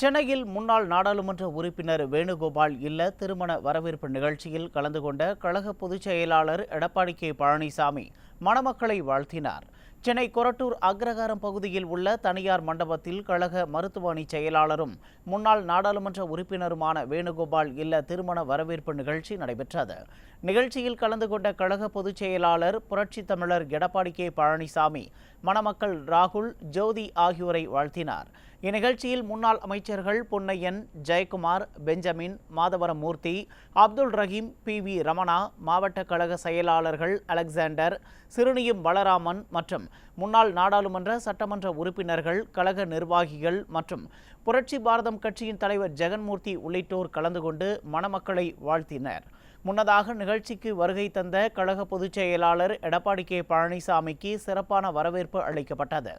சென்னையில் முன்னாள் நாடாளுமன்ற உறுப்பினர் வேணுகோபால் இல்ல திருமண வரவேற்பு நிகழ்ச்சியில் கலந்து கொண்ட கழக பொதுச் செயலாளர் எடப்பாடி கே பழனிசாமி மணமக்களை வாழ்த்தினார். சென்னை கொரட்டூர் அக்ரகாரம் பகுதியில் உள்ள தனியார் மண்டபத்தில் கழக மருத்துவ அணி செயலாளரும் முன்னாள் நாடாளுமன்ற உறுப்பினருமான வேணுகோபால் இல்ல திருமண வரவேற்பு நிகழ்ச்சி நடைபெற்றது. நிகழ்ச்சியில் கலந்து கொண்ட கழக பொதுச் செயலாளர் புரட்சி தமிழர் எடப்பாடி கே பழனிசாமி மணமக்கள் ராகுல் ஜோதி ஆகியோரை வாழ்த்தினார். இந்நிகழ்ச்சியில் முன்னாள் அமைச்சர்கள் Ponnaiyan Jayakumar Benjamin Madhavaram Murthy Abdul Rahim P. V. Ramana மாவட்ட கழக செயலாளர்கள் அலெக்சாண்டர் சிறுனியும் பலராமன் மற்றும் முன்னாள் நாடாளுமன்ற சட்டமன்ற உறுப்பினர்கள் கழக நிர்வாகிகள் மற்றும் புரட்சி பாரதம் கட்சியின் தலைவர் ஜெகன்மூர்த்தி உள்ளிட்டோர் கலந்து கொண்டு மணமக்களை வாழ்த்தினர். முன்னதாக நிகழ்ச்சிக்கு வருகை தந்த கழக பொதுச் செயலாளர் எடப்பாடி கே பழனிசாமிக்கு சிறப்பான வரவேற்பு அளிக்கப்பட்டது.